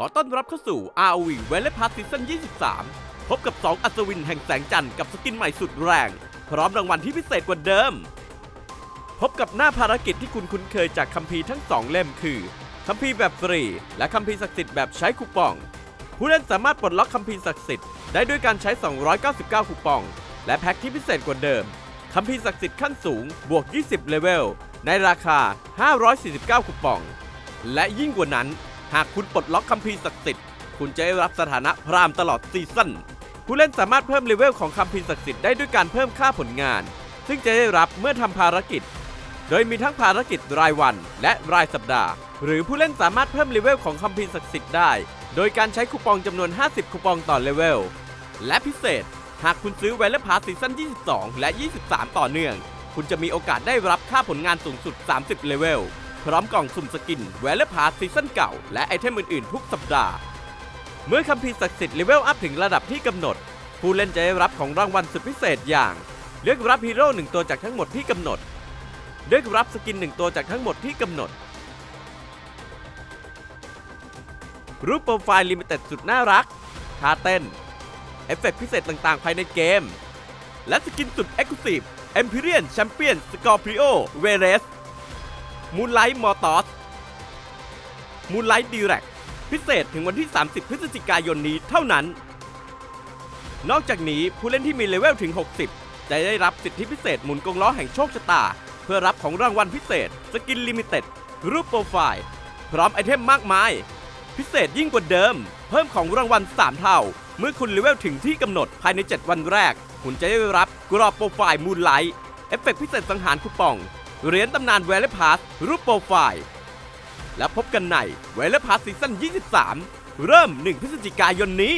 ขอต้อนรับเข้าสู่ ROV v a l e Pass Season 23 พบกับ 2 อัศวินแห่งแสงจันทร์กับสกินใหม่สุดแรง พร้อมรางวัลที่พิเศษกว่าเดิม พบกับหน้าภารกิจที่คุณคุ้นเคยจากคัมภีร์ทั้ง 2 เล่มคือคัมภีร์แบบฟรี และคัมภีร์ศักดิ์สิทธิ์แบบใช้คูปอง ผู้เล่นสามารถปลดล็อกคัมภีร์ศักดิ์สิทธิ์ได้ด้วยการใช้ 299 คูปอง และแพ็คที่พิเศษกว่าเดิมคัมภีร์ศักดิ์สิทธิ์ขั้นสูงบวก 20 เลเวลในราคา 549 คูปอง และยิ่งกว่านั้น หากคุณปลดล็อกคัมภีร์ศักดิ์สิทธิ์คุณจะได้รับสถานะพรามตลอดซีซั่นผู้เล่นสามารถเพิ่มเลเวลของคัมภีร์ศักดิ์สิทธิ์ได้ด้วยการเพิ่มค่าผลงาน ซึ่งจะได้รับเมื่อทำภารกิจ โดยมีทั้งภารกิจรายวัน และรายสัปดาห์ หรือผู้เล่นสามารถเพิ่มเลเวลของคัมภีร์ศักดิ์สิทธิ์ได้ โดยการใช้คูปองจำนวน 50 คูปองต่อเลเวล และพิเศษ หากคุณซื้อเวลพาร์ซีซั่น 22 และ 23 ต่อเนื่อง คุณจะมีโอกาสได้รับค่าผลงานสูงสุด 30 เลเวล พร้อมกล่องสุ่มสกินเวลพาร์ซีซั่นเก่า และไอเทมอื่นๆ ทุกสัปดาห์ เมื่อคัมภีร์ศักดิ์สิทธิ์เลเวลอัพถึงระดับที่กำหนด ผู้เล่นจะได้รับของรางวัลสุดพิเศษอย่าง เลือกรับฮีโร่หนึ่งตัวจากทั้งหมดที่กำหนด เลือกรับสกินหนึ่งตัวจากทั้งหมดที่กำหนด รูปโปรไฟล์ลิมิเต็ดสุดน่ารักท่าเต้น เอฟเฟกต์พิเศษต่างๆ ภายในเกม และสกินสุด Exclusive Empyrean Champion Scorpio v e r e s Moonlight Mortos Moonlight Direct พิเศษถึงวันที่ 30 พฤศจิกายนนี้เท่านั้น นอกจากนี้ผู้เล่นที่มีเลเวลถึง 60 จะได้รับสิทธิพิเศษหมุนกงล้อแห่งโชคชะตา เพื่อรับของรางวัลพิเศษ สกินลิมิเต็ด รูปโปรไฟล์ พร้อมไอเทมมากมาย พิเศษยิ่งกว่าเดิม เพิ่มของรางวัล 3 เท่า เมื่อคุณเลเวลถึงที่กำหนดภายใน 7 วันแรก คุณจะได้รับกรอบโปรไฟล์มูนไลท์เอฟเฟกต์พิเศษสังหารคูปอง เหรียญตำนานเวลพาสรูปโปรไฟล์ และพบกันในเวลพาสซีซั่น 23 เริ่ม 1 พฤศจิกายนนี้